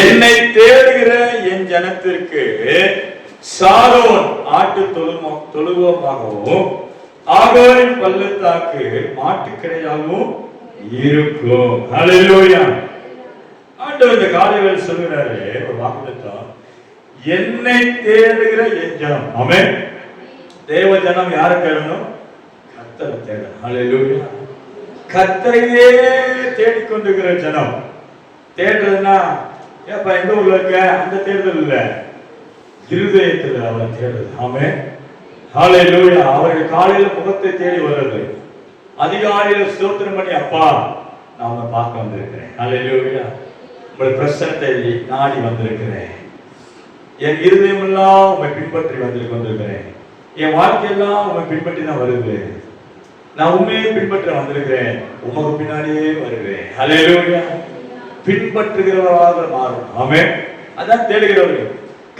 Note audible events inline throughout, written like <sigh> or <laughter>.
என்னை தேடுகிற என் ஜனத்திற்கு சாரோன் ஆட்டு தொழுமோ தொழுவமாகவும் ஆகோரின் பள்ளத்தாக்கு மாட்டுக்கிடையாகவும் இருக்கும். ஹalleluya ஆண்டவர் இந்த காலையில் சொல்கிறாரு ஒரு வாக்குத்தத்தம். என்னை தேடுகிற என் ஜனம். ஆமென் தேவ ஜனம் யாரை தேடணும்? கத்தரை தேடணும். ஹalleluya கத்தரையே தேடிக்கொண்டிருக்கிற ஜனம். தேடுறதுன்னா ஏப்பா எந்த ஊர்ல இருக்க? அந்த தேர்தல் இல்ல. இருதயத்தில் அவனை தேர்தல். ஆமே ஹalleluya. அவருடைய காலையில முகத்தை தேடி வர்றது. அதிகாலையில ஸ்தோத்திரம் பண்ணி அப்பா நான் உன்னை பார்க்க வந்திருக்கிறேன். ஹalleluya. உங்களுடைய பிரச்சனத்தை நாடி வந்திருக்கிறேன். என் இருதயம் எல்லாம் உண்மை பின்பற்றி வந்திருக்கு வந்திருக்கிறேன் என் வாழ்க்கையெல்லாம் உண்மை பின்பற்றி தான் வருது. நான் உண்மையை பின்பற்ற வந்திருக்கிறேன். உமக்கு பின்னாடியே வருவேன். ஹalleluya. பின்பற்றுகிறவராக மாறும். ஆமென். அதான் தேடுகிறவர்கள்.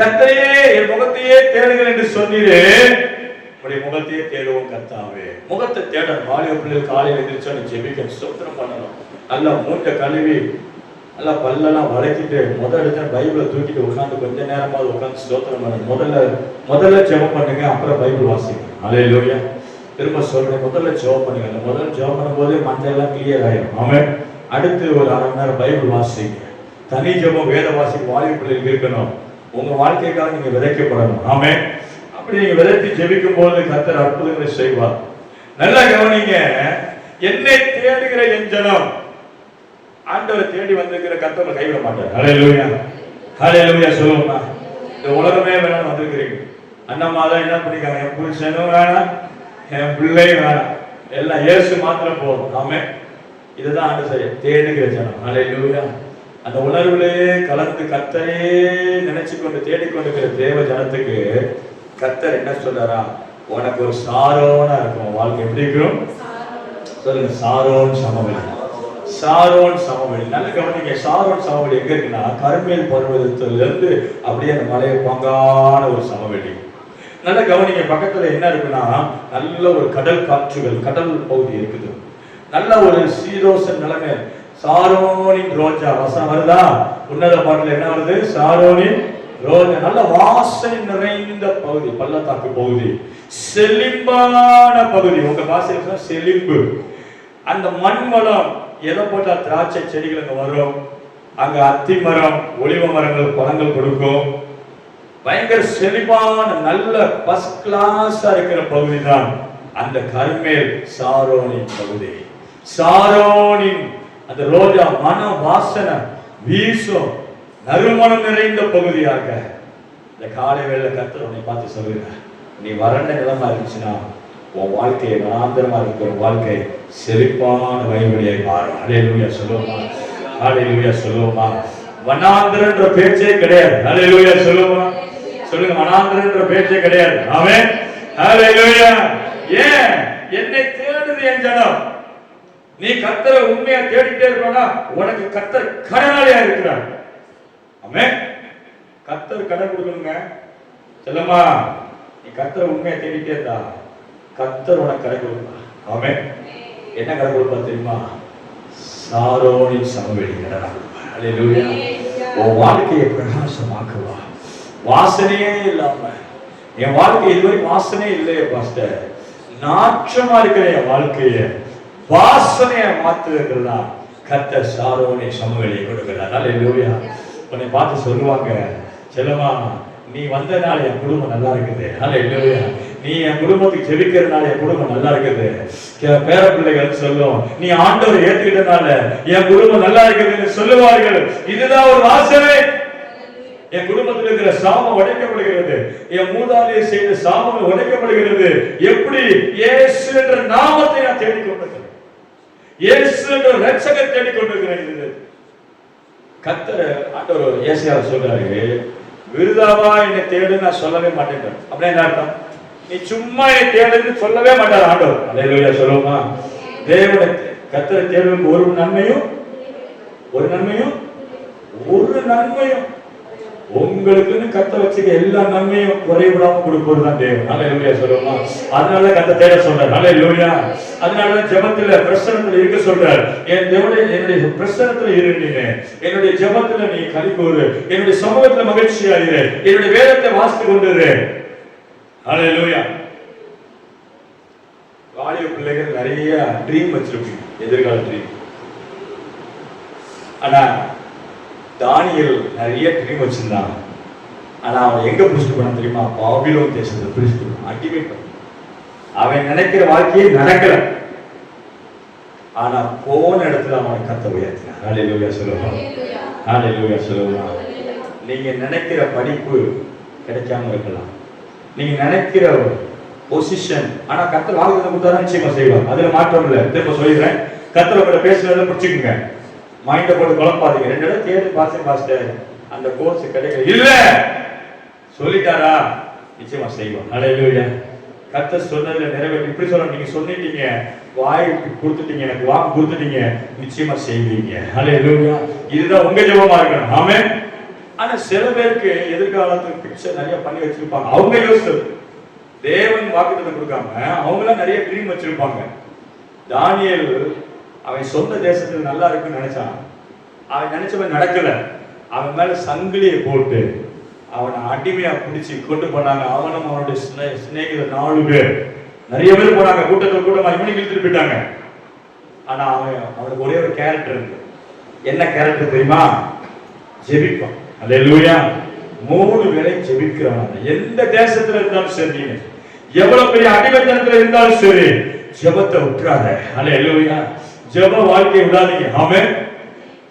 கர்த்தரையே என் முகத்தையே தேடுங்கள் என்று சொன்னீரே. உடைய முகத்தையே தேடுவோம் கர்த்தாவே. முகத்தை தேடணும். வாலிப பிள்ளைகள் காலையில் எந்திரிச்சா நீ ஜெபிக்க ஸ்தோத்திரம் பண்ணணும். நல்லா மூட்டை கழுவி நல்லா பல்லெல்லாம் வளைக்கிட்டு முதல் எடுத்த பைபிளை தூக்கிட்டு உட்காந்து கொஞ்ச நேரமாவது உட்காந்து ஸ்தோத்திரம் பண்ணுங்க முதல்ல முதல்ல ஜெபம் பண்ணுங்க அப்புறம் பைபிள் வாசிங்க. அலையிலோயா திரும்ப சொல்றேன் முதல்ல ஜெபம் பண்ணுங்க. முதல்ல ஜெபம் பண்ணும்போதே மண்டையெல்லாம் கிளியர் ஆயிடும் ஆமென். அடுத்து ஒரு அரை மணி நேரம் பைபிள் வாசிங்க. தனி ஜபம் வேத வாசி வாலிப பிள்ளைகளுக்கு இருக்கணும். உங்க வாழ்க்கைக்காக நீங்க விதைக்கப்படணும். ஆமே அப்படி நீங்க விதைத்து ஜெபிக்கும் போது கத்தர் அற்புதங்களை செய்வார். நல்லா கவனிங்க. என்னை தேடுகிற என் ஜனம் ஆண்டவரை தேடி வந்திருக்கிற கர்த்தரை கைவிட மாட்டார். ஹalleluya ஹalleluya சொல்லுவோமா இந்த உலகமே வேணாம் வந்திருக்கிறீங்க. அண்ணம்மா தான் என்ன பண்ணிக்காங்க என் புருஷனும் வேணாம் என் பிள்ளையும் வேணாம். எல்லாம் ஏசு மாத்திரம் போதும். ஆமே இதுதான் ஆண்டு செய்ய. தேடுகிற ஜனம். ஹalleluya அந்த உணர்விலே கலந்து கத்தரே நினைச்சு கொண்டு தேடிக்கொண்டிருக்கிற தேவ ஜனத்துக்கு கத்தர் என்ன சொல்றாரா? உனக்கு ஒரு சாரோனா இருக்கும். வாழ்க்கை எப்படி இருக்கும்? சொல்லுங்க சாரோன் சமவெளி. சாரோன் சமவெளி. நல்ல கவனிங்க சாரோன் சமவெளி எங்க இருக்குன்னா கருமேல் பருவத்திலிருந்து இருந்து அப்படியே அந்த மலையை பங்கான ஒரு சமவெளி. நல்ல கவனிங்க பக்கத்துல என்ன இருக்குன்னா நல்ல ஒரு கடல் காற்றுகள் கடல் பகுதி இருக்குது. நல்ல ஒரு சீரோசன் நிலைமை. சாரோனின் ரோஜா வசனம் வருதா? உன்னத பாட்டில் என்ன வருது? சாரோனின் ரோஜா. நல்ல வாசனை நிறைந்த பகுதி பள்ளத்தாக்கு பகுதி. செழிப்பான பகுதி. உங்க பாசை சொன்னா செழிப்பு. அந்த மண் வளம் எதை போட்டால் திராட்சை செடிகள் அங்கே வரும்? அங்கே அத்தி மரம் ஒளிவ மரங்கள் பழங்கள் கொடுக்கும். பயங்கர செழிப்பான நல்ல ஃபர்ஸ்ட் கிளாஸா இருக்கிற பகுதி தான் அந்த கர்மேல் சாரோனின் பகுதி. சாரோனின் அந்த ரோஜா மன வாசனை வீசும் நறுமணம் நிறைந்த பகுதியாக. இந்த காலை வேலை கருத்து உன்னை பார்த்து சொல்லுங்க நீ வறண்ட நிலமா இருந்துச்சுன்னா உன் வாழ்க்கையை வனாந்தரமா இருக்கிற வாழ்க்கை செழிப்பான வயல்வெளியை மாறும். அலையலூயா சொல்லுவோமா? அலையலூயா சொல்லுவோமா? வனாந்திரன்ற பேச்சே கிடையாது. அலையலூயா சொல்லுவோமா? சொல்லுங்க வனாந்திரன்ற பேச்சே கிடையாது. ஆமென் ஹalleluya ஏன்? என்னை தேடுது என் ஜனம். நீ கத்தரை உண்மையா தேடிட்டே இருக்கா உனக்கு கத்தர் கடனாளியா இருக்கிறார். அமே கத்தர் கடன் கொடுக்கணுங்க. செல்லம்மா நீ கத்தரை உண்மையா தேடிட்டே இருந்தா கத்தர் உனக்கு கடை கொடுப்பா ஆமே என்ன கடை கொடுப்பா தெரியுமா? சாரோனின் சமவெளி கடனா கொடுப்பா உன் வாழ்க்கையை பிரகாசமாக்குவா. வாசனையே இல்லாம. என் வாழ்க்கை இதுவரை வாசனையே இல்லையே பாஸ்டர். நாற்றமா இருக்கிற என் வாழ்க்கையை வாசனையை மாத்துறதுல கர்த்தர் சாரோனை சமவெளியை கொடுக்கிறார். அல்லேலூயா உன்னை பார்த்து சொல்லுவாங்க செல்லமா நீ வந்தனால என் குடும்பம் நல்லா இருக்குது. அல்லேலூயா நீ என் குடும்பத்துக்கு ஜெபிக்கிறதுனால என் குடும்பம் நல்லா இருக்குது. பேர பிள்ளைகள் சொல்லும் நீ ஆண்டவர் ஏத்துக்கிட்டனால என் குடும்பம் நல்லா இருக்குதுன்னு சொல்லுவார்கள். இதுதான் ஒரு வாசனை. என் குடும்பத்தில் இருக்கிற சாபம் உடைக்கப்படுகிறது. என் மூதாதையை செய்த சாபம் உடைக்கப்படுகிறது. எப்படி? இயேசு என்ற நாமத்தை நான் தேடிக்கொண்டிருக்கிறேன். இயேசு என்ற ரட்சகர் தேடிக்கொண்டிருக்கிறேன் இது கத்தர் ஆண்டவர் ஏசியார் சொல்றாரு விருதாவா என்னை தேடு நான் சொல்லவே மாட்டேன் அப்படின்னா என்ன அர்த்தம்? நீ சும்மா என்னை தேடுன்னு சொல்லவே மாட்டார் ஆண்டவர். அலையிலோயா சொல்லுவோமா? தேவனை கத்தரை தேடுவதற்கு ஒரு நன்மையும் ஒரு நன்மையும் ஒரு நன்மையும். உங்களுக்குன்னு கத்த வச்சுக்க எல்லா நன்மையும் குறைவிடாம கொடுப்பது தான் தேவன். நல்ல லூயா சொல்லலாம் அதனால கத்த தேட சொல்றார். நல்ல லூயா அதனால ஜெபத்துல பிரசனத்துல இருக்க சொல்றார். என் தேவனே என்னுடைய பிரசனத்துல இருந்தீங்க என்னுடைய ஜெபத்துல நீ கலி கூறு என்னுடைய சமூகத்துல மகிழ்ச்சியா இரு என்னுடைய வேதத்தை வாசித்து கொண்டு இரு நல்ல லூயா வாலிப பிள்ளைகள் நிறைய ட்ரீம் வச்சிருப்பீங்க. எதிர்கால ட்ரீம் ஆனா தானியல் நிறைய ட்ரீம் வச்சிருந்தான் ஆனா அவன் எங்க பிடிச்சிட்டு போனான் தெரியுமா? பாபிலோன் தேசத்தை பிடிச்சிட்டு போனான் அடிமை பண்ணி அவன் நினைக்கிற வாழ்க்கையே நடக்கல. ஆனா போன இடத்துல அவனை கத்த உயர்த்தினான். ஹalleluya சொல்லுவான் ஹalleluya சொல்லுவான் நீங்க நினைக்கிற படிப்பு கிடைக்காம இருக்கலாம். நீங்க நினைக்கிற பொசிஷன் ஆனா கத்தர் வாக்குத்தம் கொடுத்தா நிச்சயமா செய்வார். அதுல மாற்றம் இல்ல. திரும்ப சொல்லிடுறேன். கத்தர் உங்களை பேசுறத பிடிச்சுக்குங்க மைண்ட போட்டு குழப்பாதீங்க. ரெண்டு இடம் தேடி பாசம் பாஸ்டர் அந்த கோர்ஸ் கிடைக்கல இல்ல. சொல்லிட்டாரா? நிச்சயமா செய்வோம் ஹalleluya. கத்தர் சொன்னதுல நிறைவேற்றி. இப்படி சொல்ல நீங்க சொன்னிட்டீங்க. வாய் கொடுத்துட்டீங்க எனக்கு வாக்கு கொடுத்துட்டீங்க. நிச்சயமா செய்வீங்க. ஹalleluya. இதுதான் உங்க ஜெபமா இருக்கணும். ஆமென். ஆனா சில பேருக்கு எதிர்காலத்துக்கு பிக்சர் நிறைய பண்ணி வச்சிருப்பாங்க. அவங்க யோசிச்சது தேவன் வாக்குத்தத்தம் கொடுக்காம அவங்களாம் நிறைய ட்ரீம் வச்சிருப்பாங்க. தானியேல் அவன் சொந்த தேசத்தில் நல்லா இருக்குன்னு நினைச்சான். அவன் நினைச்சவன் நடக்கல. அவன் மேல சங்கிலியை போட்டு அவனை அடிமையா பிடிச்சி கொண்டு போனாங்க. அவனும் அவனுடைய சிநேகிதர் நாலு பேர். நிறைய பேர் போனாங்க. கூட்டத்தில் கூட்டமா இவனுக்கு இழுத்துட்டு போயிட்டாங்க. ஆனா அவன் அவனுக்கு ஒரே ஒரு கேரக்டர் இருக்கு. என்ன கேரக்டர் தெரியுமா? ஜெபிப்பான். அல்லேலூயா மூணு வேலை ஜெபிக்கிறவன். எந்த தேசத்துல இருந்தாலும் சரி நீங்க எவ்வளவு பெரிய அடிமைத்தனத்துல இருந்தாலும் சரி ஜெபத்தை விட்டுறாத. அல்லேலூயா ஜெப வாழ்க்கையை விடாதீங்க ஆமே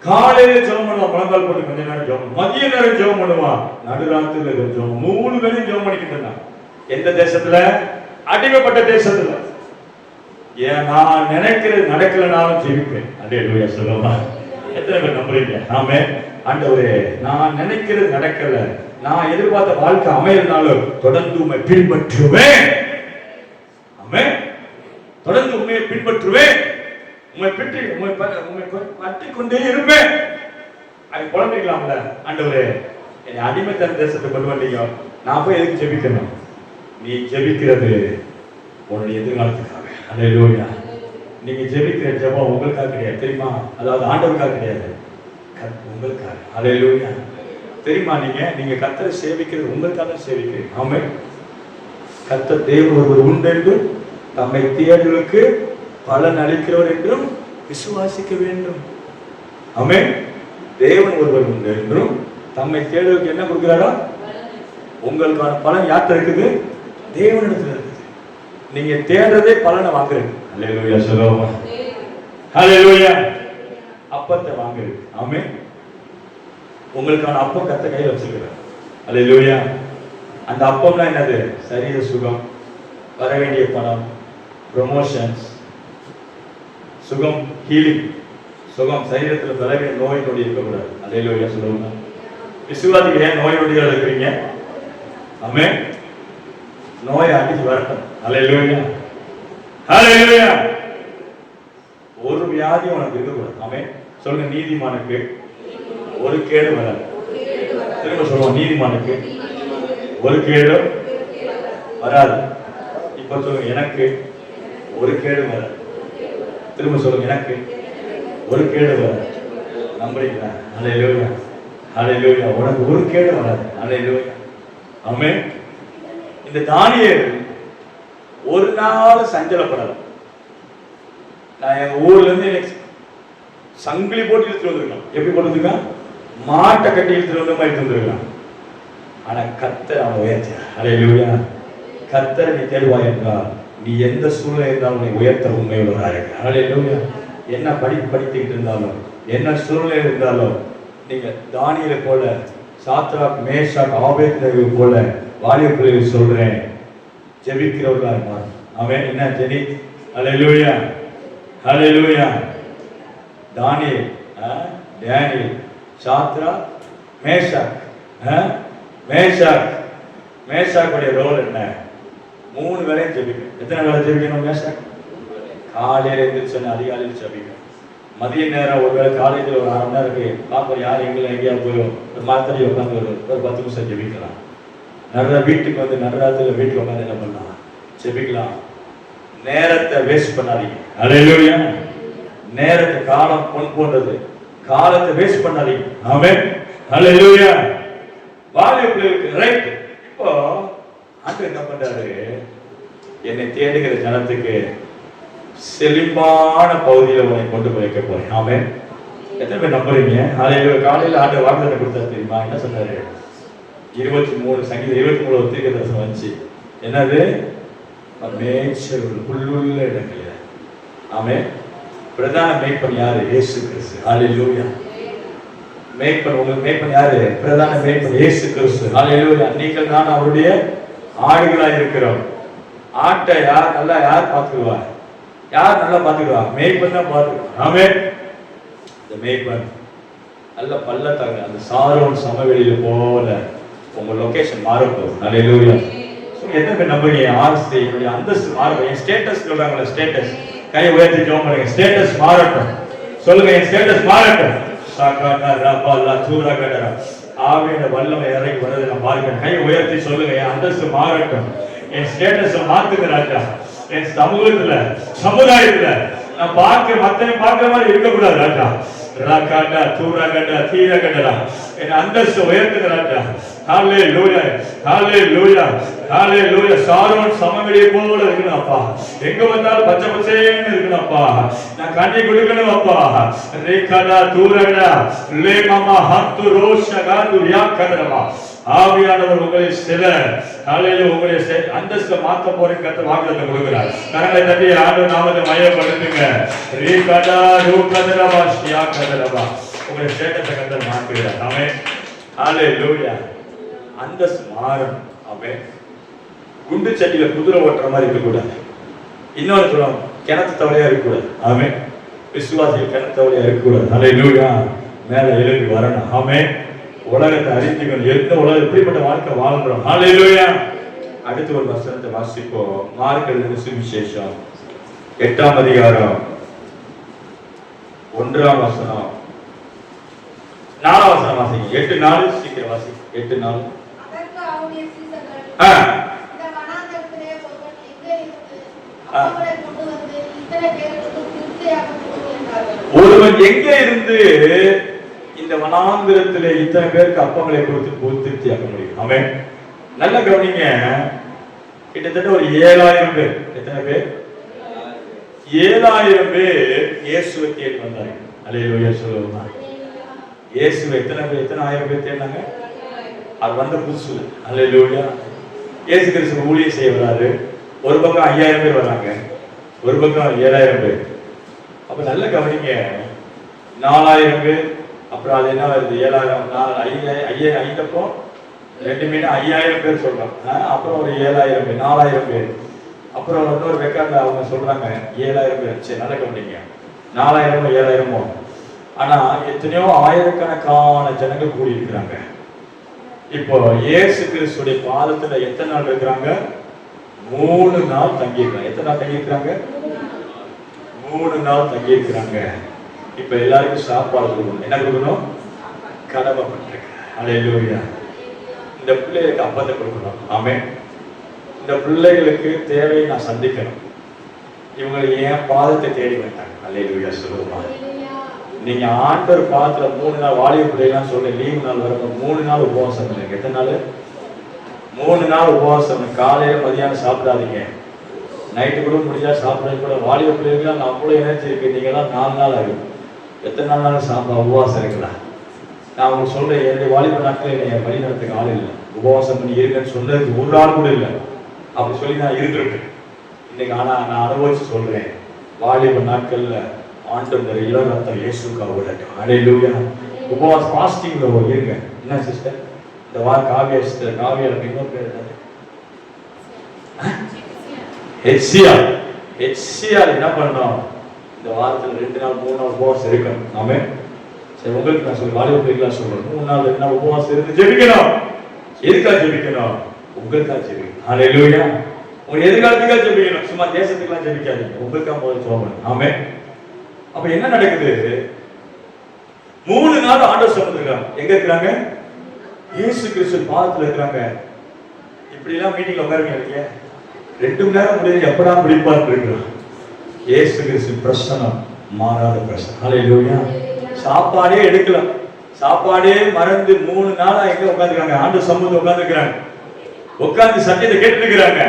காலையில ஜெபம் பண்ணுவான் பழங்கால் போட்டு கொஞ்ச நேரம் ஜெபம். மதிய நேரம் ஜெபம் பண்ணுவான் நடுராத்திரில ஜெபம். மூணு பேரும் ஜெபம் பண்ணிக்கிட்டு இருந்தான். எந்த தேசத்துல? அடிமைப்பட்ட தேசத்துல. ஏன் நான் நினைக்கிறது நடக்கலனாலும் ஜெபிப்பேன். அல்லேலூயா சொல்லுவா? எத்தனை பேர் நம்புறீங்க? ஆமே ஆண்டவரே நான் நினைக்கிறது நடக்கல. நான் எதிர்பார்த்த வாழ்க்கை அமையலனாலும் தொடர்ந்து உண்மை பின்பற்றுவேன். ஆமே தொடர்ந்து உண்மையை பின்பற்றுவேன். உண்மை பிற்றி உண்மை ப- உண்மை ப- கொண்டே இருப்பேன். அது குழந்தைங்களாம்ல ஆண்டவரே என்னை அடிமைத்தன தேசத்தை கொண்டு வந்தீங்க. நான் போய் எதுக்கு ஜெபிக்கணும்? நீ ஜெபிக்கிறது உன்னுடைய எதிர்காலத்துக்காக. அல்லேலூயா நீங்க ஜெபிக்கிற ஜெபம் உங்களுக்காக கிடையாது தெரியுமா? அதாவது ஆண்டவருக்காக கிடையாது. உங்களுக்காக உங்களுக்காக. லோயா தெரியுமா நீங்க? நீங்க கத்தரை சேவிக்கிறது உங்களுக்காக சேவிக்கிறீங்க ஆமே கத்த தேவ ஒருவர் உண்டு என்று தம்மை தேடுவதற்கு பலன் அளிக்கிறவர் என்றும் விசுவாசிக்க வேண்டும். ஆமே தேவன் ஒருவர் உண்டு என்றும் தம்மை தேடுவதற்கு என்ன கொடுக்கிறாரா? உங்களுக்கான பலன் யார்கிட்ட இருக்குது தேவனிடத்துல இருக்குது. நீங்க தேடுறதே பலனை வாங்குறது. அல்லேலூயா சொல்லுவோமா ஹalleluya. அப்பத்தை வாங்குறது. ஆமென். உங்களுக்கான அப்பம் கத்த கையில வச்சிருக்கிறார். அல்லேலூயா அந்த அப்பம்னா என்னது? சரீர சுகம் வர வேண்டிய பணம் ப்ரொமோஷன்ஸ் சுகம் ஹீலிங் சுகம் சரீரத்தில் வர நோய் நொடி இருக்கக்கூடாது அல்லேலூயா சொல்லுவாங்க விசுவாதிக்கு ஏன் நோய் நொடிகள் இருக்கிறீங்க? அமே நோய் அடிச்சு வரட்டும். அலை அலையலோயா ஒரு வியாதி உனக்கு இருக்கக்கூடாது ஆமென். சொல்லுங்க நீதிமானுக்கு ஒரு கேடு வராது. திரும்ப சொல்லுவோம் நீதிமானுக்கு ஒரு கேடும் வராது. இப்ப சொல்லுங்க எனக்கு ஒரு கேடு வராது. திரும்ப சொல்லுங்க எனக்கு ஒரு கேடு வராது. நம்புறீங்களா? அலை லோயா உனக்கு ஒரு கேடு வராது. லோயா அமே இந்த தானியேல் ஒரு நாள் சஞ்சலப்படலை. நான் எங்கள் ஊர்ல இருந்து எனக்கு சங்கிலி போட்டு இழுத்துட்டு வந்திருக்கான் எப்படி போட்டு வந்திருக்கான் மாட்டை கட்டி இழுத்துட்டு வந்த மாதிரி வந்திருக்கான் ஆனா கத்தர் அவன் உயர்த்தினார். அல்லேலூயா கத்தர் நீ தேடுவாய் என்றால் நீ எந்த சூழ்நிலை இருந்தாலும் உன்னை உயர்த்த உண்மையுள்ளவராக இருக்கிறார் அல்லேலூயா என்ன படிப்பு படித்துக்கிட்டு இருந்தாலும் என்ன சூழ்நிலை இருந்தாலும் நீங்கள் தானியலை போல சாத்ராக் மேஷாக் ஆபேத்நேகை போல வாலிப பிள்ளைகள் சொல்றேன். ஜெபிக்கிறவர்களா இருப்பார் அவன் என்ன ஜெனி? அல்லேலூயா அல்லேலூயா தானியேல் ஆ, டேனியல் சாத்ரா மேஷாக் ஆ, மேஷாக். மேஷாக்குடைய ரோல் என்ன? மூணு வேளையும் ஜெபிக்கணும் எத்தனை வேலை ஜெபிக்கணும் மேஷாக் காலையில் எழுந்திரிச்சு அதிகாலையில் ஜெபிக்கணும் மதிய நேரம் ஒரு வேளை காலேஜில் ஒரு அரை மணி நேரம் இருக்கு பார்ப்போம் யார் எங்களை எங்கேயா போயிடும் ஒரு மரத்தடி உட்காந்து ஒரு ஒரு பத்து நிமிஷம் ஜெபிக்கலாம் நிறைய வீட்டுக்கு வந்து நடுராத்திரில வீட்டுக்கு உட்காந்து என்ன பண்ணலாம் ஜெபிக்கலாம் நேரத்தை வேஸ்ட் பண்ணாதீங்க அலையிலூயா நேரத்தை காலம் பொன் போன்றது காலத்தை வேஸ்ட் பண்ணாதீங்க ஆமே அலையிலூயா வாலிய பிள்ளைகளுக்கு ரைட் ஆண்டு என்ன பண்றாரு? என்னை தேடுகிற ஜனத்துக்கு செழிப்பான பகுதியில் உன்னை கொண்டு போய் வைக்க போறேன். ஆமே எத்தனை பேர் நம்புறீங்க? அலையில காலையில் ஆண்டு வாக்குறுதி கொடுத்தா தெரியுமா? என்ன சொன்னாரு? இருபத்தி மூணு சங்கீதம் இருபத்தி மூணு ஒத்திரிகை வந்துச்சு. என்னது? மேய்ச்சல் புல்லுள்ள இடங்களில். ஆமே பிரதான மேய்ப்பன் யாரு? ஏசு கிறிஸ்து. ஹalleluya. மேய்ப்பன் உங்களுக்கு மேய்ப்பன் யாரு? பிரதான மேய்ப்பன் ஏசு கிறிஸ்து. ஹalleluya. நீங்கள் நான் அவருடைய ஆடுகளாக இருக்கிறோம். ஆட்டை யார் நல்லா யார் பார்த்துக்குவா? யார் நல்லா பார்த்துக்குவா? மேய்ப்பன் தான் பார்த்துக்குவா. ஆமே. இந்த மேய்ப்பன் நல்ல பள்ளத்தாங்க. அந்த சாரோன் சமவெளியில் போல உங்க லொகேஷன் மாறப்போகுது. ஹalleluya எத்தனை பேர் நம்புறீங்க? ஆஸ்தி என்னுடைய அந்தஸ்து மாறணும் என் ஸ்டேட்டஸ் சொல்றாங்களே ஸ்டேட்டஸ் கை உயர்த்தி ஜோம் பண்ணுங்க. ஸ்டேட்டஸ் மாறட்டும். சொல்லுங்க என் ஸ்டேட்டஸ் மாறட்டும். சாக்கா ரப்பா லா தூரா கடரா ஆவியோட வல்லமை இறங்கி வரதை நான் பார்க்கிறேன். கை உயர்த்தி சொல்லுங்க என் அந்தஸ்து மாறட்டும். என் ஸ்டேட்டஸ் மாத்துங்க ராஜா. என் சமூகத்துல சமுதாயத்துல நான் பார்க்க மத்தனை பார்க்கிற மாதிரி இருக்கக்கூடாது ராஜா. ராக்காட்டா தூராகட்டா. தீரகண்டா என் அந்தஸ்து உயர்த்துங்க ராஜா. ஹாலே லூயா ஹாலே லூயா ஹாலே லூயா சாரோன் சமவெளியை போல இருக்கணும் அப்பா எங்க வந்தாலும் பச்சை பச்சைன்னு இருக்கணும் அப்பா நான் கண்ணி கொடுக்கணும் அப்பா ரேகடா தூரடா லே மாமா ஹத்து ரோஷகா துரியா கதரமா ஆவியானவர் உங்களை சில காலையில உங்களை செ- மாத்த போற கத்த வாக்குறத கொடுக்கிறார். கரங்களை தட்டி ஆண்டு நாமத்தை மயப்படுத்துங்க. ரீ கதா ரூ கதரவா ஷியா கதரவா உங்களை சேட்டத்தை கத்தர் மாற்றுகிறார். ஆமே ஹாலே அந்த ஸ்மாரம் அவன் குண்டு சட்டியில குதிரை ஓட்டுற மாதிரி இருக்கக்கூடாது. இன்னொரு சொல்லுவோம் கிணத்து தவளையா இருக்கக்கூடாது. அவன் விசுவாசிகள் கிணத்து தவளையா இருக்கக்கூடாது. ஹலே லூயா மேல எழுதி வரணும். அவன் உலகத்தை அறிஞ்சுக்கணும் எந்த உலகம் எப்படிப்பட்ட வாழ்க்கை வாழ்றோம் ஹalleluya அடுத்து ஒரு வசனத்தை வாசிப்போம். மார்க் எழுதின சுவிசேஷம். எட்டாம் அதிகாரம். ஒன்றாம் வசனம். நாலாம் வசனம் வாசிங்க. எட்டு நாள் சீக்கிரம் வாசி எட்டு நாள் அதற்கு அவருடைய சீடர்கள், ஆ, இந்த வனாந்தரத்திலே ஒருவன் எங்கே இருந்து இந்த வனாந்திரத்திலே இத்தனை பேருக்கு அப்பங்களை கொடுத்து போ- திருப்தியாக்க முடியும்? அவன் நல்ல கவனிங்க. கிட்டத்தட்ட ஒரு ஏழாயிரம் பேர். எத்தனை பேர்? ஏழாயிரம் பேர் இயேசுவை தேடி வந்தாங்க. அலையிலோயா சொல்லுவாங்க இயேசுவை எத்தனை பேர் எத்தனை ஆயிரம் பேர் தேடினாங்க? அது வந்த புதுசு அலையிலோயா இயேசு கிறிஸ்து ஊழியம் செய்ய வராரு ஒரு பக்கம் ஐயாயிரம் பேர் வராங்க. ஒரு பக்கம் ஏழாயிரம் பேர். அப்போ நல்ல கவனிங்க. நாலாயிரம் பேர். அப்புறம் அது என்ன வருது? ஏழாயிரம் நாலு ஐயாயிரம் ஐயா ஐந்தப்போ? ரெண்டு மீன் ஐயாயிரம் பேர் சொல்கிறாங்க அப்புறம் ஒரு ஏழாயிரம் பேர் நாலாயிரம் பேர். அப்புறம் இன்னொரு ரெக்கார்ட்ல அவங்க சொல்கிறாங்க ஏழாயிரம் பேர். சரி நல்ல கவனிங்க. நாலாயிரமோ ஏழாயிரமோ. ஆனால் எத்தனையோ ஆயிரக்கணக்கான ஜனங்கள் கூடியிருக்கிறாங்க. இப்போ இயேசு கிறிஸ்துடைய பாதத்துல எத்தனை நாள் இருக்கிறாங்க? மூணு நாள் தங்கியிருக்காங்க எத்தனை நாள் தங்கியிருக்கிறாங்க? மூணு நாள் தங்கியிருக்கிறாங்க. இப்ப எல்லாருக்கும் சாப்பாடு கொடுக்கணும். என்ன கொடுக்கணும்? கடமை பண்றேன் அலையிலூயா இந்த பிள்ளைகளுக்கு அப்பத்தை கொடுக்கணும். ஆமே இந்த பிள்ளைகளுக்கு தேவையை நான் சந்திக்கணும். இவங்க ஏன் பாதத்தை தேடி வந்தாங்க. அலையிலூயா சொல்லுவாங்க நீங்க ஆண்டவர் பாத்துல மூணு நாள் வாலிப பிள்ளைலாம் சொல்லி லீவு நாள் வரப்ப மூணு நாள் உபவாசம் பண்ணுங்க எத்தனை நாள்? மூணு நாள் உபவாசம் காலையில மதியானம் சாப்பிடாதீங்க. நைட்டு கூட முடிஞ்சா சாப்பிடாது கூட. வாலிப பிள்ளைகள்லாம் நான் கூட எனர்ஜி இருக்கு. நீங்க எல்லாம் நாலு நாள் ஆகும் எத்தனை நாள் நாள் சாப்பிட உபவாசம் இருக்கலாம் நான் உங்களுக்கு சொல்றேன் என்னுடைய வாலிப நாட்கள் என்னை வழி நடத்துக்கு ஆள் இல்லை. உபவாசம் பண்ணி இருக்கேன்னு சொன்னதுக்கு ஒரு ஆள் கூட இல்லை. அப்படி சொல்லி நான் இருந்திருக்கேன். இன்னைக்கு ஆனா நான் அனுபவிச்சு சொல்றேன். வாலிப நாட்கள்ல ஆண்டவர் இளம் ரத்தம் இயேசுக்காக விடட்டும் அடையிலூயா உபவாஸ் ஃபாஸ்டிங்ல இருங்க. என்ன சிஸ்டர் இந்த வார காவியா சிஸ்டர் காவியா இன்னொரு பேர் என்னது ஹெச்சிஆர் ஹெச்சிஆர் என்ன பண்ணோம் இந்த வாரத்துல ரெண்டு நாள் மூணு நாள் உபவாசம் இருக்கணும். ஆமே சரி உங்களுக்கு நான் சொல்லி வாலிப பிள்ளைகளா சொல்றேன். மூணு நாள் ரெண்டு நாள் உபவாசம் இருந்து ஜெபிக்கணும்? எதுக்காக ஜெபிக்கணும்? உங்களுக்காக ஜெபிக்கணும். ஹalleluya உங்க எதிர்காலத்துக்காக ஜெபிக்கணும். சும்மா தேசத்துக்குலாம் ஜெபிக்காதீங்க. உங்களுக்காக முதல்ல ஜெபம் ஆமே அப்ப என்ன நடக்குது? மூணு நாள் ஆண்டவர் சமந்திருக்காங்க எங்க இருக்கிறாங்க? இயேசு கிறிஸ்து பாதத்துல இருக்கிறாங்க. இப்படி எல்லாம் மீட்டிங்ல உட்காருங்க இல்லையா? ரெண்டு மணி நேரம் முடிஞ்சு எப்படா முடிப்பார் இயேசு கிறிஸ்து பிரசனம் மாறாத பிரசனம். ஹalleluya சாப்பாடே எடுக்கலாம் சாப்பாடே மறந்து மூணு நாளா எங்க உட்காந்துருக்காங்க? ஆண்டு சமூகத்தில் உட்காந்துருக்காங்க உட்காந்து சத்தியத்தை கேட்டுருக்கிறாங்க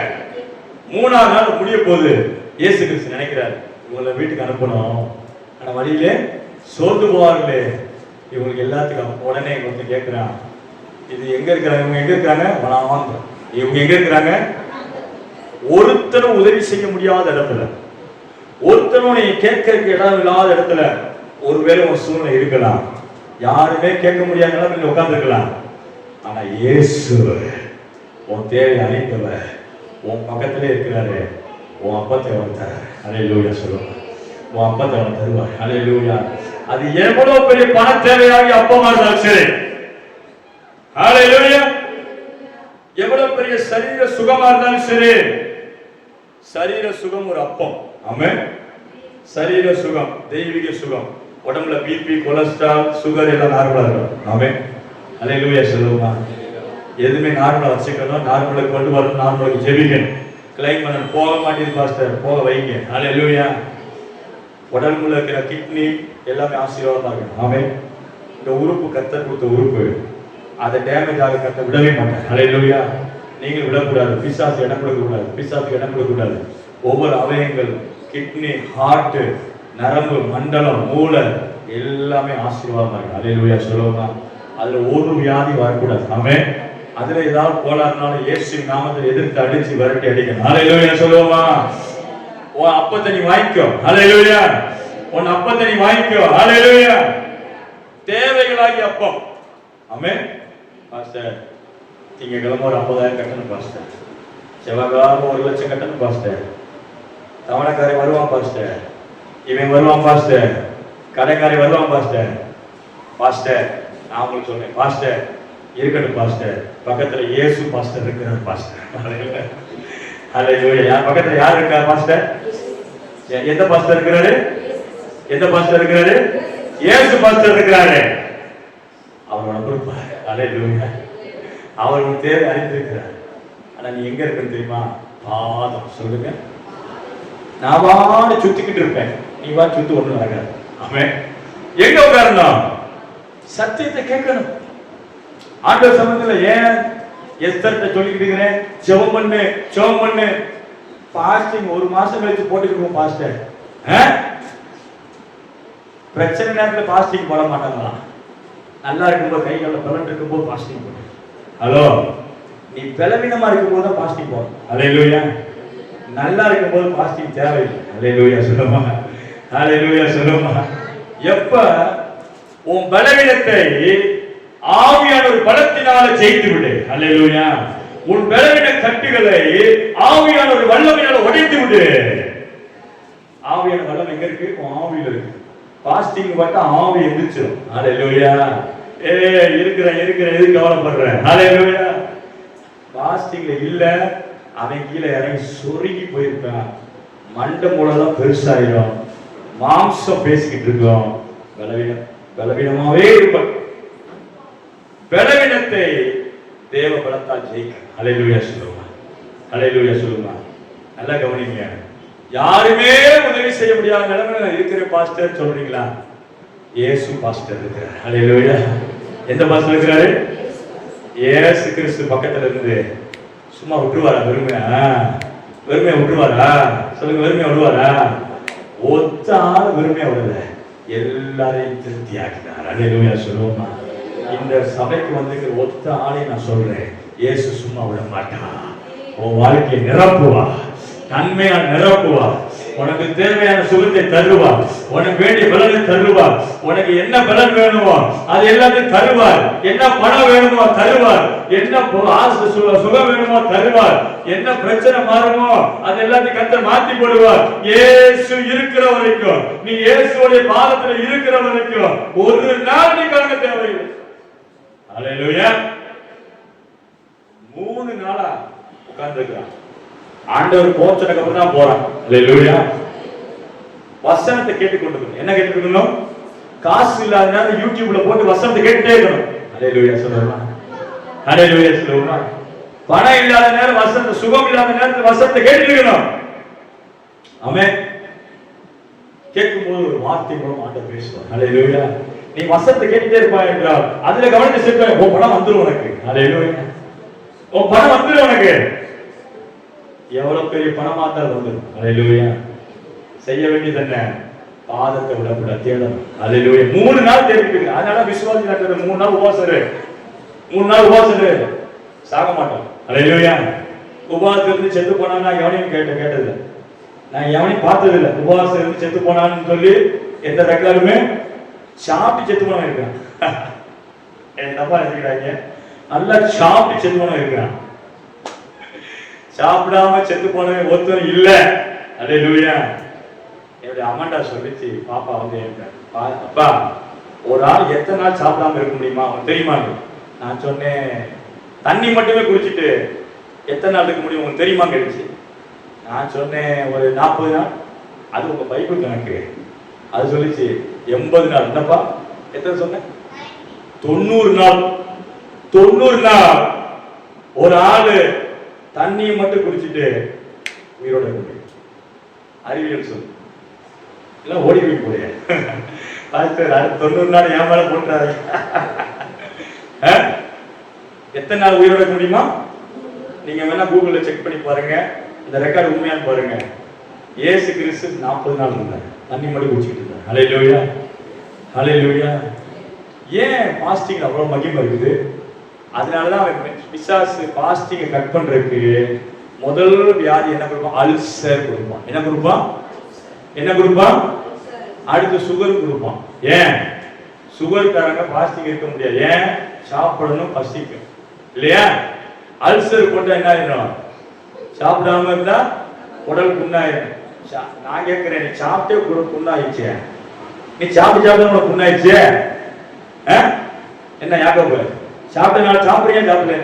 மூணாவது நாள் முடிய போகுது. இயேசு கிறிஸ்து நினைக்கிறாரு உங்களை வீட்டுக்கு அனுப்பணும். அந்த வழியிலே சோர்ந்து போவார்களே. இவங்களுக்கு எல்லாத்துக்கும் உடனே வந்து கேட்குறான் இது எங்க இருக்கிறாங்க? இவங்க எங்க இருக்கிறாங்க? வனாந்திரம். இவங்க எங்க இருக்கிறாங்க? ஒருத்தரும் உதவி செய்ய முடியாத இடத்துல. ஒருத்தரும் நீ கேட்கறதுக்கு இடம் இல்லாத இடத்துல ஒருவேளை ஒரு சூழ்நிலை இருக்கலாம். யாருமே கேட்க முடியாத நிலைமையில உட்காந்துருக்கலாம் ஆனா இயேசு உன் தேவை அறிந்தவர் உன் பக்கத்திலே இருக்கிறாரு. உன் அப்பத்தை அவன் தர அலே லூயா சொல்லுவாங்க உன் அப்பா தேவை தருவார் அலே லூயா அது எவ்வளவு பெரிய பண தேவையாகி அப்பமா இருந்தாலும் சரி அலே லூயா எவ்வளவு பெரிய சரீர சுகமா இருந்தாலும் சரி. சரீர சுகம் ஒரு அப்பம். ஆமே சரீர சுகம் தெய்வீக சுகம். உடம்புல பிபி கொலஸ்ட்ரால் சுகர் எல்லாம் நார்மலா இருக்கும் ஆமென். லூயா சொல்லுமா எதுவுமே நார்மலா வச்சுக்கணும். நார்மலுக்கு கொண்டு வரணும். நார்மலுக்கு ஜெபிக்கணும். கிளைம் பண்ணணும். போக மாட்டேங்குது பாஸ்டர் போக வைங்க. அல்லேலூயா உடம்புல இருக்கிற கிட்னி எல்லாமே ஆசீர்வாதமாக இருக்கணும் ஆமென். இந்த உறுப்பு கத்த கொடுத்த உறுப்பு. அதை டேமேஜ் ஆக கத்த விடவே மாட்டேன் அல்லேலூயா நீங்கள் விடக்கூடாது. பிசாசு இடம் கொடுக்கக்கூடாது. பிசாசுக்கு இடம் கொடுக்கக்கூடாது. ஒவ்வொரு அவயங்கள் கிட்னி ஹார்ட் நரம்பு மண்டலம் மூளை எல்லாமே ஆசீர்வாதமாக இருக்கு அல்லேலூயா சொல்லுவோமா? அதுல ஒரு வியாதி வரக்கூடாது. ஆமே அதுல ஏதாவது கோளாறுனாலும் இயேசு நாமத்தை எதிர்த்து அடிச்சு விரட்டி அடிக்கணும். அல்லேலூயா சொல்லுவோமா? உன் அப்பத்தை நீ வாங்கிக்கோ அலையிலுயா உன் அப்பத்தை நீ வாங்கிக்கோ அலையிலுயா தேவைகளாகி அப்பம். அமே பாஸ்டர் திங்கக்கிழமை ஒரு ஐம்பதாயிரம் கட்டணும் பாஸ்டர் செவ்வாய்க்கிழமை ஒரு லட்சம் கட்டணும் பாஸ்டர் தவணைக்காரன் வருவான் பாஸ்டர் இவன் வருவான் பாஸ்டர் கடைக்காரன் வருவான் பாஸ்டர் பாஸ்டர் நான் உங்களுக்கு சொல்றேன் பாஸ்டர் இருக்கட்டும் பாஸ்டர் பக்கத்துல இயேசு பாஸ்டர் இருக்கிறார் பாஸ்டர் ஹalleluya <laughs> யார் பக்கத்துல யார் இருக்கார் பாஸ்டர் எந்த பாஸ்டர் இருக்கிறாரு? எந்த பாஸ்டர் இருக்கிறாரு? ஏசு பாஸ்டர் இருக்கிறாரு. அவரோட பொறுப்பாரு ஹalleluya அவர் உன் தேவை அறிந்திருக்கிறார். ஆனா நீ எங்க இருக்குன்னு தெரியுமா? பாதம். சொல்லுங்க. நான் வாடு சுத்திக்கிட்டு இருப்பேன். நீ வா சுத்து ஒண்ணு நடக்காது. அவன் எங்க உட்காரணும்? சத்தியத்தை கேட்கணும். ஆண்டவர் சம்பந்தத்தில் ஏன் எத்தனை சொல்லிக்கிட்டு இருக்கிறேன்? ஜெபம் பண்ணு ஜெபம் பண்ணு. பாஸ்டிங் ஒரு மாசம் கழிச்சு போட்டுருக்கோம் பாஸ்டர் பிரச்சனை நேரத்தில் பாஸ்டிங் போட மாட்டாங்களா? நல்லா இருக்கும்போது கை கால பலன் இருக்கும்போது பாஸ்டிங் போடு. ஹலோ நீ பலவீனமா இருக்கும்போது தான் பாஸ்டிங் போடும் லூயா நல்லா இருக்கும்போது பாஸ்டிங் தேவையில்லை. அலையிலூயா சொல்லுமா? லூயா சொல்லுமா? எப்ப உன் பலவீனத்தை ஆவியான ஒரு பலத்தினால ஜெயித்து விடு லூயா உன் பலவீன கட்டுகளை ஆவியான ஒரு வல்லமையால உடைத்து விடு. ஆவியான வல்லம் எங்க இருக்கு? உன் ஆவியில இருக்கு. பாஸ்டிங் பார்த்தா ஆவி எந்திரிச்சிடும் அல்லேலூயா ஏ இருக்கிறேன் இருக்கிறேன் எதுக்கு கவலைப்படுறேன் அல்லேலூயா பாஸ்டிங்ல இல்ல அவன் கீழே இறங்கி சொருகி போயிருக்கான் மண்டை மூலம் பெருசாயிரும். மாம்சம் பேசிக்கிட்டு இருக்கோம். பலவீனம் பலவீனமாவே இருப்பான் பலவீனத்தை தேவ பலத்தால் ஜெயிக்க. அலையிலுயா சொல்லுமா. அலையிலுயா சொல்லுமா. நல்லா கவனிங்க. யாருமே உதவி செய்ய முடியாத நிலைமையில இருக்கிற பாஸ்டர் சொல்றீங்களா? இயேசு பாஸ்டர் இருக்கிறார். அலையிலுயா எந்த பாஸ்டர் இருக்கிறாரு? ஏசு கிறிஸ்து பக்கத்துல இருந்து. சும்மா விட்டுருவாரா? வெறுமையா? வெறுமையா விட்டுருவாரா? சொல்லுங்க வெறுமையா விடுவாரா? ஒத்த வெறுமையா விடல. எல்லாரையும் திருப்தி ஆக்கினார். அலையிலுயா சொல்லுவோமா. இந்த சபைக்கு வந்திருக்கிற ஒத்த ஆளை நான் சொல்றேன். இயேசு சும்மா விட மாட்டான் உன் வாழ்க்கையை நிரப்புவா. நன்மையா நிரப்புவா. உனக்கு தேவையான சுகத்தை தருவார் உனக்கு வேண்டிய பலனை தருவார் உனக்கு என்ன பலன் வேணுமோ அது எல்லாத்தையும் தருவார். என்ன பணம் வேணுமோ தருவார். என்ன ஆசை சுகம் வேணுமோ தருவார். என்ன பிரச்சனை மாறுமோ அது எல்லாத்தையும் கத்த மாத்தி போடுவார். ஏசு இருக்கிற வரைக்கும் நீ இயேசுடைய பாதத்துல இருக்கிற வரைக்கும் ஒரு நாள் நீ கணக்க தேவையில்லை. மூணு நாளா உட்கார்ந்துருக்கிறான். ஆண்டவர் போச்சதுக்கு அப்புறம் தான் போறான். அல்லேலூயா வசனத்தை கேட்டுக்கொண்டிருக்கணும். என்ன கேட்டுக்கணும் காசு இல்லாத நேரம் யூடியூப்ல போட்டு வசனத்தை கேட்டுட்டே இருக்கணும். அலையிலுயா சொல்லுவாங்க அலையிலுயா சொல்லுவாங்க பணம் இல்லாத நேரம் வசந்த சுகம் இல்லாத நேரத்தில் வசனத்தை கேட்டுக்கணும் இருக்கணும் கேட்கும் கேட்கும்போது ஒரு வார்த்தை மூலம் ஆண்டவர் பேசுவார். அலையிலுயா நீ வசத்தை கேட்டுட்டே இருப்பாய் என்றால் அதுல கவனத்தை சேர்ப்பாய் உன் பணம் வந்துடும் உனக்கு. அலையிலுயா உன் பணம் வந்துரும் உனக்கு. எவ்வளவு பெரிய பணமா இருந்தாலும் வந்துடும் அலையிலுயா செய்ய வேண்டியது என்ன? பாதத்தை விடக்கூடாது தேடணும். அலையிலுயா மூணு நாள் தேடிட்டு அதனால விசுவாசி நடக்கிறது மூணு நாள் உபாசரு மூணு நாள் உபாசரு சாக மாட்டோம். லூயா உபவாசம் இருந்து செத்து போனா நான் எவனையும் கேட்ட கேட்டதில்லை. நான் எவனையும் பார்த்தது இல்லை உபவாசம் இருந்து செத்து போனான்னு சொல்லி எந்த ரெக்கார்டுமே சாப்பிட்டு செத்து போனவன் இருக்கான் என் தப்பா நினைக்கிறாங்க நல்லா சாப்பிட்டு செத்து போனவன் இருக்கான் சாப்பிடாம செத்து போனவன் ஒருத்தர் இல்ல அடே லூயா என்னுடைய அம்மாண்டா சொல்லிச்சு பாப்பா வந்து என்கிட்ட, "பா- அப்பா ஒரு ஆள் எத்தனை நாள் சாப்பிடாம இருக்க முடியுமா அவன் தெரியுமா நான் சொன்னேன் தண்ணி மட்டுமே குடிச்சிட்டு எத்தனை நாள் இருக்க முடியும் உங்களுக்கு தெரியுமா கேட்டுச்சு நான் சொன்னேன் ஒரு நாற்பது நாள் அது உங்க பைபிள் கணக்கு அது சொல்லிச்சு எண்பது நாள். என்னப்பா? எத்தனை சொன்னேன் தொண்ணூறு நாள். தொண்ணூறு நாள். ஒரு ஆளு தண்ணியை மட்டும் குடிச்சிட்டு உயிரோட இருக்க முடியும். அறிவியல் சொல்லு எல்லாம் ஓடி போய் போறிய பாஸ்டர் தொண்ணூறு நாள் என் மேல போட்டுறாரு எத்தனை நாள் உயிரோட முடியுமா? நீங்க வேணா கூகுள்ல செக் பண்ணி பாருங்க. இந்த ரெக்கார்டு உண்மையான்னு பாருங்க. ஏசு கிறிஸ்து நாற்பது நாள் இருந்தாங்க தண்ணி மட்டும் குடிச்சிட்டு ஹலே லோயா ஹலே லோயா ஏன் பாஸ்டிங் அவ்வளோ மகிமை இருக்குது? அதனாலதான் அவன் பிசாசு பாஸ்டிங்கை கட் பண்ணுறதுக்கு முதல் வியாதி என்ன கொடுப்பான்? அல்சர் கொடுப்பான். என்ன கொடுப்பான்? என்ன கொடுப்பான்? அடுத்து சுகர் கொடுப்பான். ஏன்? சுகர்காரங்க பாஸ்டிங் இருக்க முடியாது. ஏன்? சாப்பிடணும் பசிக்கும். இல்லையா? அல்சர் கொண்டா என்ன ஆயிடும் சாப்பிடாம இருந்தா உடல் புண்ணாயிரும். நான் கேட்கிறேன் நீ சாப்பிட்டே கூட புண்ணாயிடுச்சே நீ சாப்பிட்டு சாப்பிட்டு உனக்கு புண்ணாயிடுச்சே ஆ? என்ன யாக்கோபு சாப்பிட்ட நான் சாப்பிடுறியா சாப்பிடல?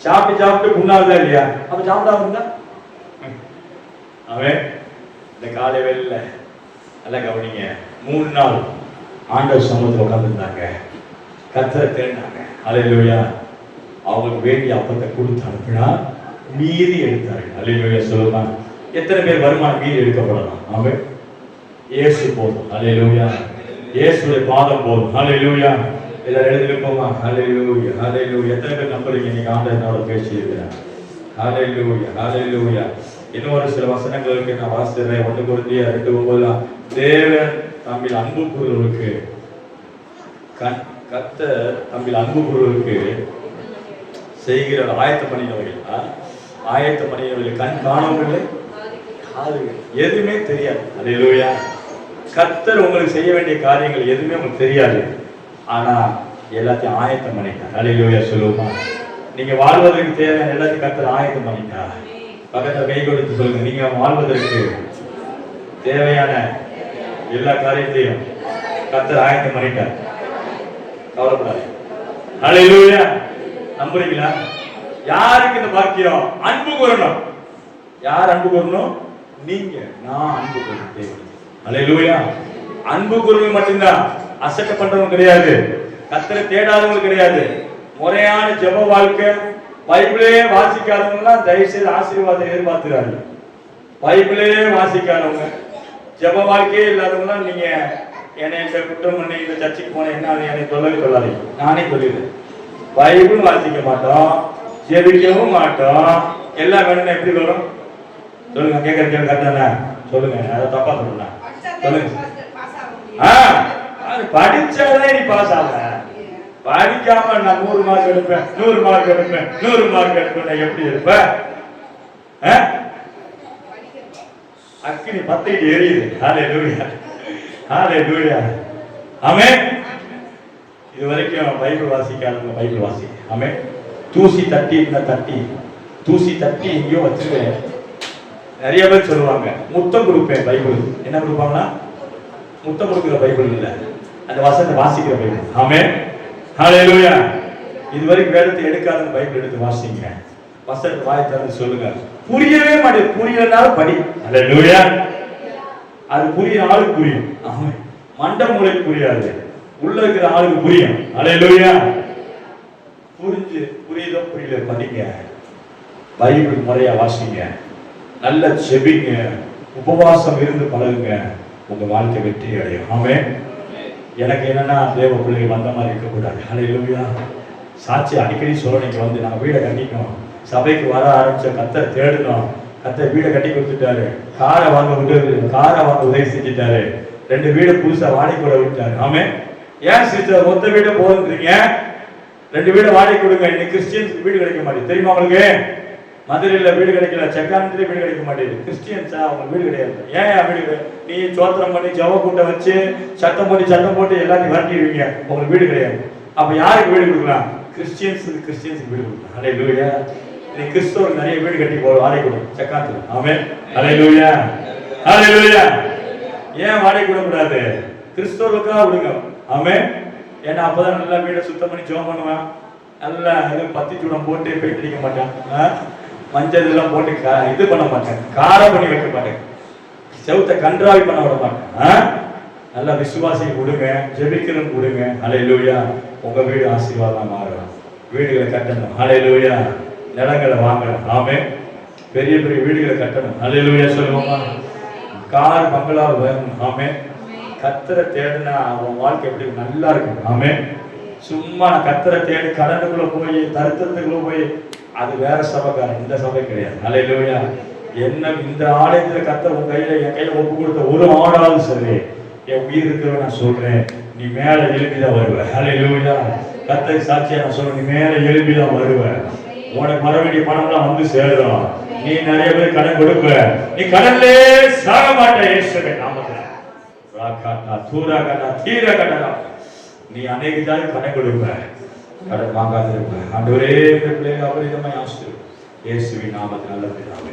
சாப்பிட்டு சாப்பிட்டு புண்ணாகுதா இல்லையா? அப்ப சாப்பிடாம அவன் இந்த காலை வேலையில நல்லா கவனிங்க. மூணு நாள் ஆண்டவர் சமூகத்தில் உட்காந்துருந்தாங்க கத்தரை தேடினாங்க. அலையிலோயா அவங்களுக்கு வேண்டிய அப்பத்தை கொடுத்து அனுப்பினா மீதி எடுத்தார்கள். அலையிலோயா சொல்லுவாங்க எத்தனை பேர் வருமானம் வீடு எடுக்கப்படலாம் அவன் இயேசு போதும். அலையிலுயா இயேசுடைய பாதம் போதும். அலையிலுயா எல்லாரும் எழுதிருப்போமா அலே லூயா எத்தனை பேர் நம்புறீங்க? நீங்க ஆண்டவரோட பேசி இருக்கிறாங்க ஹalleluya ஹalleluya இன்னும் ஒரு சில வசனங்களுக்கு நான் வாசிடுறேன் ஒன்று குருந்தியா ரெண்டு ஒன்பதுல தேவன் தமிழ் அன்பு கூறுவருக்கு கண் கத்த தம்பில் அன்பு கூறுவருக்கு செய்கிற ஆயத்த பண்ணினவர்கள். ஆயத்த பண்ணினவர்கள். கண் காணவில்லை. ஆளுங்க எதுவுமே தெரியாது. அல்லேலூயா கர்த்தர் உங்களுக்கு செய்ய வேண்டிய காரியங்கள் எதுவுமே உங்களுக்கு தெரியாது. ஆனா எல்லாத்தையும் ஆயத்தம் பண்ணிட்டார். அல்லேலூயா சொல்லுவோமா நீங்க வாழ்வதற்கு தேவையான எல்லாத்தையும் கர்த்தர் ஆயத்தம் பண்ணிட்டார். பக்கத்துல கை கொடுத்து சொல்லுங்க. நீங்க வாழ்வதற்கு தேவையான எல்லா காரியத்தையும் கர்த்தர் ஆயத்தம் பண்ணிட்டார். கவலைப்படாது அல்லேலூயா நம்புறீங்களா? யாருக்கு இந்த பாக்கியம்? அன்பு கூறணும் யார் அன்பு கூறணும் நீங்க நான் அன்பு கூறணும் தேவன். அன்பு கூறுவது மட்டும்தான். அசட்ட பண்றவங்க கிடையாது. கத்தரை தேடாதவங்க கிடையாது. முறையான ஜெப வாழ்க்கை பைபிளே வாசிக்காதவங்கலாம் தயவு செய்து ஆசீர்வாதம் எதிர்பார்த்துறாங்க பைபிளே வாசிக்காதவங்க ஜெப வாழ்க்கையே இல்லாதவங்களாம் நீங்க என்னை இந்த குற்றம் பண்ணி இந்த சர்ச்சைக்கு போன என்ன என்னை சொல்லவே சொல்லாதீங்க. நானே சொல்லிடுறேன். பைபிள் வாசிக்க மாட்டோம் ஜெபிக்கவும் மாட்டோம். எல்லாம் வேணும்னா எப்படி வரும்? சொல்லுங்க கேட்கற கேள்வி சொல்லுங்க அதை தப்பா சொல்லுங்க. சொல்லுங்க. ஆ படிச்சாதான் நீ பாஸ் ஆக. படிக்காம நான் நூறு மார்க் எடுப்பேன் நூறு மார்க் எடுப்பேன் நூறு மார்க் எடுப்பேன் எப்படி இருப்பேன்? ஆ? அக்கினி பத்திட்டு எரியுது. ஹாலே லூயா ஹாலே லூயா ஆமே இது வரைக்கும் பைபிள் வாசிக்காதவங்க பைபிள் வாசி. ஆமே தூசி தட்டி இருந்தா தட்டி? தூசி தட்டி எங்கேயோ வச்சிருக்கேன். நிறைய பேர் சொல்லுவாங்க முத்தம் கொடுப்பேன் பைபிள். என்ன கொடுப்பாங்கன்னா? முத்தம் கொடுக்குற பைபிள் இல்ல. அந்த வசனத்தை வாசிக்கிற பைபிள். ஆமே ஹalleluya. இது வரைக்கும் வேதத்தை எடுக்காத பைபிள் எடுத்து வாசிங்க. வசனத்தை வாய் திறந்து சொல்லுங்க. புரியவே மாட்டேன். புரியலனாலும் படி. ஹalleluya. அது புரிய ஆளுக்கு புரியும். ஆமே மண்ட மூளைக்கு புரியாது. உள்ள இருக்கிற ஆளுக்கு புரியும். அல்லேலூயா புரிஞ்சு புரியுதோ புரியல படிங்க. பைபிள் முறையா வாசிங்க. நல்ல செபிங்க. உபவாசம் இருந்து பழகுங்க. உங்க வாழ்க்கை வெற்றி அடையும். ஆமே எனக்கு என்னன்னா தேவ பிள்ளைகள் வந்த மாதிரி இருக்கக்கூடாது. அல்லேலூயா சாட்சி அடிக்கடி சோழனைக்கு வந்து நான் வீடை கட்டிக்கணும். சபைக்கு வர ஆரம்பிச்ச கத்தை தேடணும் கத்தை வீடை கட்டி கொடுத்துட்டாரு. காரை வாங்க உதவி காரை வாங்க உதவி செஞ்சுட்டாரு. ரெண்டு வீடு புதுசா வாடகை கூட விட்டாரு. ஆமே ஏன் சிஸ்டர் மொத்த வீடு போகுன்றீங்க ரெண்டு வீடு வாடகை கொடுங்க. இன்னைக்கு கிறிஸ்டியன்ஸ் வீடு கிடைக்க மாட்டேங்குது. தெரியுமா உங்களுக்கு? மதுரையில் வீடு கிடைக்கல செக்கானத்துல வீடு கிடைக்க மாட்டேங்குது. கிறிஸ்டியன்ஸா? அவங்க வீடு கிடையாது. ஏன் வீடு கிடையாது? நீ சோத்திரம் பண்ணி ஜவ கூட்டை வச்சு சட்டம் போட்டு சட்டம் போட்டு எல்லாத்தையும் வரட்டிடுவீங்க. உங்களுக்கு வீடு கிடையாது. அப்போ யாருக்கு வீடு கொடுக்கலாம்? கிறிஸ்டியன்ஸ் கிறிஸ்டியன்ஸுக்கு வீடு கொடுக்கலாம். அலே லூயா நீ கிறிஸ்தவர் நிறைய வீடு கட்டி போ வாடகை கொடுக்கும் செக்காத்துல ஆமே அலே லூயா அலே லூயா ஏன் வாடகை கொடுக்கூடாது கிறிஸ்தவர்களுக்காக விடுங்க. ஆமே ஏன்னா அப்போதான் நல்லா வீடை சுத்தம் பண்ணி ஜோம் பண்ணுவேன். நல்லா பத்தி சூடம் போட்டு பெயிண்ட் அடிக்க மாட்டேன். ஆ? மஞ்சள் இதெல்லாம் போட்டு கா- இது பண்ண மாட்டேன். காரம் பண்ணி வைக்க மாட்டேன். செவுத்த கன்றாவி பண்ண விட மாட்டேன். ஆ? நல்லா விசுவாசி கொடுங்க. ஜெபிக்கிறோம் கொடுங்க. அலையிலூயா உங்க வீடு ஆசீர்வாதம் மாறலாம். வீடுகளை கட்டணும். அலையிலூயா நிலங்களை வாங்கணும். ஆமே பெரிய பெரிய வீடுகளை கட்டணும். அலையிலூயா சொல்லுவோமா? கார் பங்களா வேணும். ஆமே கத்தரை தேடினா அவன் வாழ்க்கை எப்படி நல்லா இருக்கும். ஆமே சும்மா நான் கத்தரை தேடி கடனுக்குள்ள போய் தருத்தத்துக்குள்ள போய் அது வேற சபைக்காரன் இந்த சபை கிடையாது. அலையிலூயா என்ன இந்த ஆலயத்துல கத்த உன் கையில என் கையில ஒப்பு கொடுத்த ஒரு ஆடாலும் சரி. என் உயிர் இருக்கிறவன் நான் சொல்றேன் நீ மேல எழுப்பிதான் வருவ. அலையிலூயா கத்தை சாட்சியா நான் சொல்றேன் நீ மேல எழுப்பிதான் வருவ. உனக்கு வர வேண்டிய பணம்லாம் வந்து சேரும் நீ நிறைய பேர் கடன் கொடுப்ப. நீ கடன்லே சாக மாட்ட இயேசுவின் நாமத்துல. ராகாட்டா தூராகட்டா தீரகட்டா நீ அநேக ஜாதி கடன் கொடுப்ப. கடன் வாங்காதிருப்பேன் இருப்ப ஆண்டவரே இந்த பிள்ளைங்க அபரிதமாய் ஆசிரியர். இயேசுவின் நாமத்தில் நல்ல பிதாவே